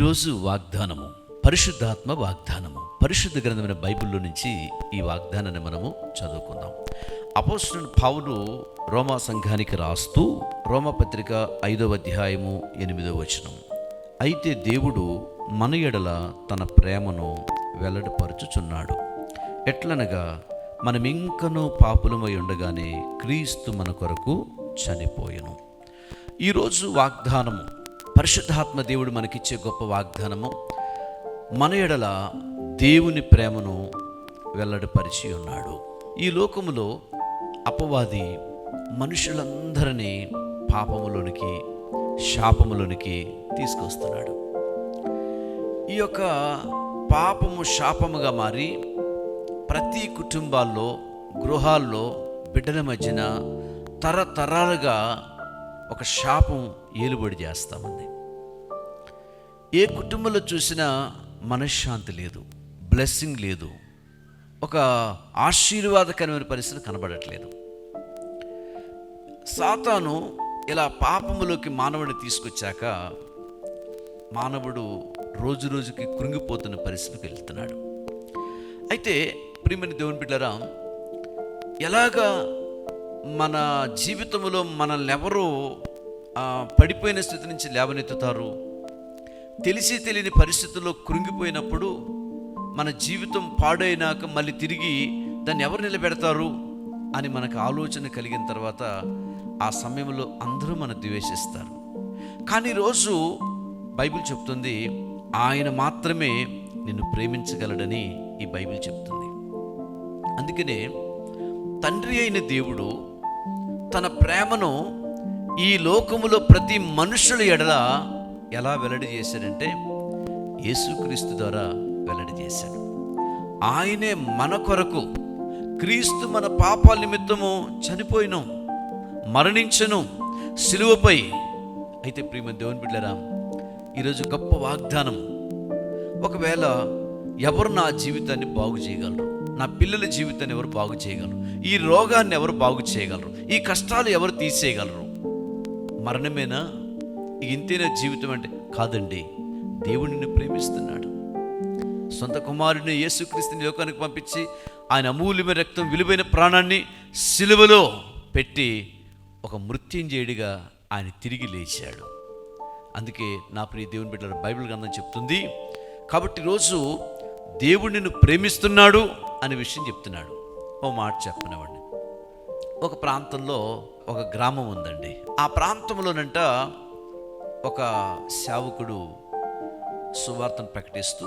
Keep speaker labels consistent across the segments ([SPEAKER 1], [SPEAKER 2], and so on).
[SPEAKER 1] ఈరోజు వాగ్దానము పరిశుద్ధాత్మ వాగ్దానము. పరిశుద్ధ గ్రంథమైన బైబిల్లో నుంచి ఈ వాగ్దానాన్ని మనము చదువుకుందాం. అపోస్టన్ పావులు రోమా సంఘానికి రాస్తూ రోమపత్రిక ఐదవ అధ్యాయము ఎనిమిదవ వచనం. అయితే దేవుడు మన ఎడల తన ప్రేమను వెల్లడిపరుచుచున్నాడు. ఎట్లనగా మనమింకనూ పాపులమై ఉండగానే క్రీస్తు మన కొరకు చనిపోయెను. ఈరోజు వాగ్దానము పరిశుద్ధాత్మ దేవుడు మనకిచ్చే గొప్ప వాగ్దానము మన ఎడల దేవుని ప్రేమను వెల్లడిపరిచి ఉన్నాడు. ఈ లోకములో అపవాది మనుషులందరినీ పాపములోనికి శాపములోనికి తీసుకొస్తున్నాడు. ఈ యొక్క పాపము శాపముగా మారి ప్రతి కుటుంబాల్లో గృహాల్లో బిడ్డల మధ్యన తరతరాలుగా ఒక శాపం ఏలుబడి చేస్తామండి. ఏ కుటుంబంలో చూసినా మనశ్శాంతి లేదు బ్లెస్సింగ్ లేదు ఒక ఆశీర్వాదకరమైన పరిస్థితి కనబడట్లేదు. సాతాను ఇలా పాపములోకి మానవుడిని తీసుకొచ్చాక మానవుడు రోజు రోజుకి కృంగిపోతున్న పరిస్థితికి వెళ్తున్నాడు. అయితే ప్రియమని దేవుని బిడ్డరా ఎలాగా మన జీవితంలో మనల్ని ఎవరు పడిపోయిన స్థితి నుంచి లేవనెత్తుతారు. తెలిసి తెలియని పరిస్థితుల్లో కృంగిపోయినప్పుడు మన జీవితం పాడైనాక మళ్ళీ తిరిగి దాన్ని ఎవరు నిలబెడతారు అని మనకు ఆలోచన కలిగిన తర్వాత ఆ సమయంలో అందరూ మన ద్వేషిస్తారు. కానీ రోజు బైబిల్ చెప్తుంది ఆయన మాత్రమే నిన్ను ప్రేమించగలడని ఈ బైబిల్ చెప్తుంది. అందుకనే తండ్రి అయిన దేవుడు తన ప్రేమను ఈ లోకములో ప్రతి మనుషుల ఎడల ఎలా వెల్లడి చేశాడంటే యేసుక్రీస్తు ద్వారా వెల్లడి చేశాడు. ఆయనే మన కొరకు క్రీస్తు మన పాపాల నిమిత్తము చనిపోయిను మరణించను సిలువపై. అయితే ప్రియమ దేవుని బిడ్డరా ఈరోజు గొప్ప వాగ్దానం ఒకవేళ ఎవరు నా జీవితాన్ని బాగు చేయగలరు? నా పిల్లల జీవితాన్ని ఎవరు బాగు చేయగలరు? ఈ రోగాన్ని ఎవరు బాగు చేయగలరు? ఈ కష్టాలు ఎవరు తీసేయగలరు? మరణమేనా? ఇంతేనా జీవితం అంటే కాదండి. దేవుడు నిన్ను ప్రేమిస్తున్నాడు. సొంత కుమారుని యేసుక్రీస్తుని లోకానికి పంపించి ఆయన అమూల్యమైన రక్తం విలువైన ప్రాణాన్ని సిలువలో పెట్టి ఒక మృత్యుంజయుడిగా ఆయన తిరిగి లేచాడు. అందుకే నా ప్రియ దేవుని బిడ్డల బైబిల్ గ్రంథం చెప్తుంది. కాబట్టి రోజు దేవుడు నిన్ను ప్రేమిస్తున్నాడు అనే విషయం చెప్తున్నాడు. ఓ మాట చెప్పనివ్వండి. ఒక ప్రాంతంలో ఒక గ్రామం ఉందండి. ఆ ప్రాంతంలోనంట ఒక సేవకుడు సువార్తను ప్రకటిస్తూ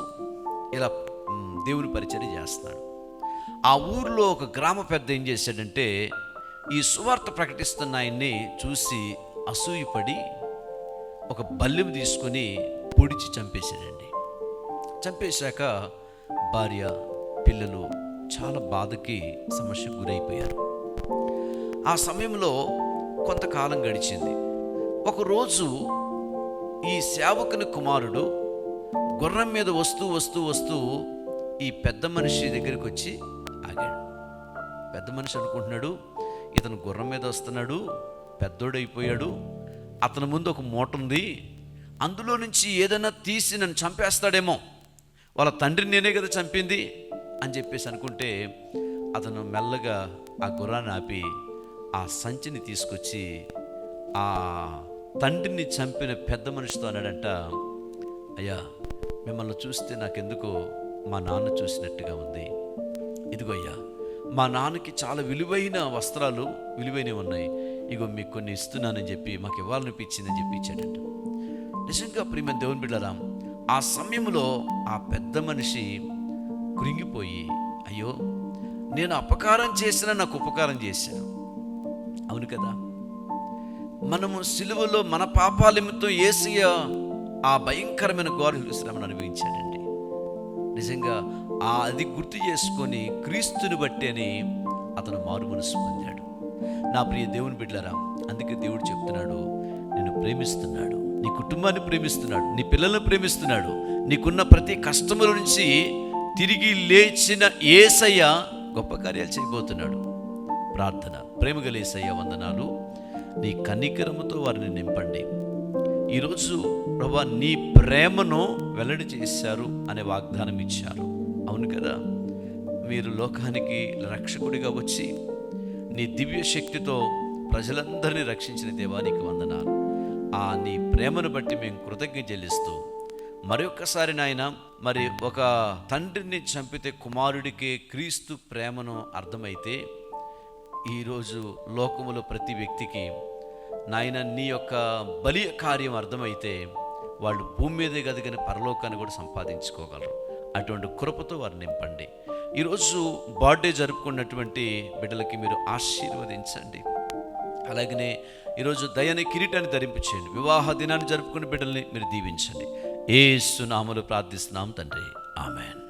[SPEAKER 1] ఇలా దేవుని పరిచయం చేస్తున్నాడు. ఆ ఊర్లో ఒక గ్రామ పెద్ద ఏం చేశాడంటే ఈ సువార్త ప్రకటిస్తున్న ఆయన్ని చూసి అసూయపడి ఒక బల్లెం తీసుకొని పొడిచి చంపేశాడండి. చంపేశాక భార్య పిల్లలు చాలా బాధకి సమస్యకు గురైపోయారు. ఆ సమయంలో కొంతకాలం గడిచింది. ఒకరోజు ఈ సేవకుని కుమారుడు గుర్రం మీద వస్తూ వస్తూ వస్తూ ఈ పెద్ద మనిషి దగ్గరికి వచ్చి ఆగాడు. పెద్ద మనిషి అనుకుంటున్నాడు ఇతను గుర్రం మీద వస్తున్నాడు పెద్దోడైపోయాడు అతని ముందు ఒక మూట ఉంది అందులో నుంచి ఏదైనా తీసి నన్ను చంపేస్తాడేమో. వాళ్ళ తండ్రి నేనే కదా చంపింది అని చెప్పేసి అనుకుంటే అతను మెల్లగా ఆ గుర్రాన్ని ఆపి ఆ సంచిని తీసుకొచ్చి ఆ తండ్రిని చంపిన పెద్ద మనిషితో అన్నాడంట అయ్యా మిమ్మల్ని చూస్తే నాకెందుకో మా నాన్న చూసినట్టుగా ఉంది. ఇదిగో అయ్యా మా నాన్నకి చాలా విలువైన వస్త్రాలు విలువైనవి ఉన్నాయి. ఇగో మీకు కొన్ని ఇస్తున్నానని చెప్పి మాకు ఇవ్వాలనిపించిందని చెప్పి ఇచ్చాడంట. నిజంగా ప్రియమ దేవుని బిడ్డరాం ఆ సమయంలో ఆ పెద్ద మనిషి కృంగిపోయి అయ్యో నేను అపకారం చేసినా నాకు ఉపకారం చేశాను అవును కదా. మనము సిలువలో మన పాపాల నిమిత్తం ఏసీయ ఆ భయంకరమైన ఘోర శ్రమను అనుభవించాడండి. నిజంగా ఆ అది గుర్తు చేసుకొని క్రీస్తుని బట్టి అని అతను మారు మనసు పొందాడు. నా ప్రియ దేవుని బిడ్డలరా అందుకే దేవుడు చెప్తున్నాడు నేను ప్రేమిస్తున్నాడు నీ కుటుంబాన్ని ప్రేమిస్తున్నాడు నీ పిల్లలను ప్రేమిస్తున్నాడు. నీకున్న ప్రతి కష్టముల నుంచి తిరిగి లేచిన ఏసయ్య గొప్ప కార్యాలు చేయబోతున్నాడు. ప్రార్థన. ప్రేమగలేసయ్య వందనాలు. నీ కనికరముతో వారిని నింపండి. ఈరోజు ప్రభా నీ ప్రేమను వెల్లడి చేశారు అనే వాగ్దానం ఇచ్చారు. అవును కదా? మీరు లోకానికి రక్షకుడిగా వచ్చి నీ దివ్య శక్తితో ప్రజలందరినీ రక్షించిన దేవానికి వందనాలు. ఆ నీ ప్రేమను బట్టి మేము కృతజ్ఞ చెల్లిస్తూ మరొకసారి నాయన మరి ఒక తండ్రిని చంపితే కుమారుడికి క్రీస్తు ప్రేమను అర్థమైతే ఈరోజు లోకములో ప్రతి వ్యక్తికి నాయన నీ యొక్క బలి కార్యం అర్థమైతే వాళ్ళు భూమి మీదే గదిగిన పరలోకాన్ని కూడా సంపాదించుకోగలరు. అటువంటి కృపతో వారు నింపండి. ఈరోజు బర్త్డే జరుపుకున్నటువంటి బిడ్డలకి మీరు ఆశీర్వదించండి. అలాగనే ఈరోజు దయని కిరీటాన్ని ధరింపించండి వివాహ దినాన్ని జరుపుకునే బిడ్డల్ని మీరు దీవించండి. ఏ సునామలు ప్రార్థిస్తున్నాం తండ్రి. ఆమెన్.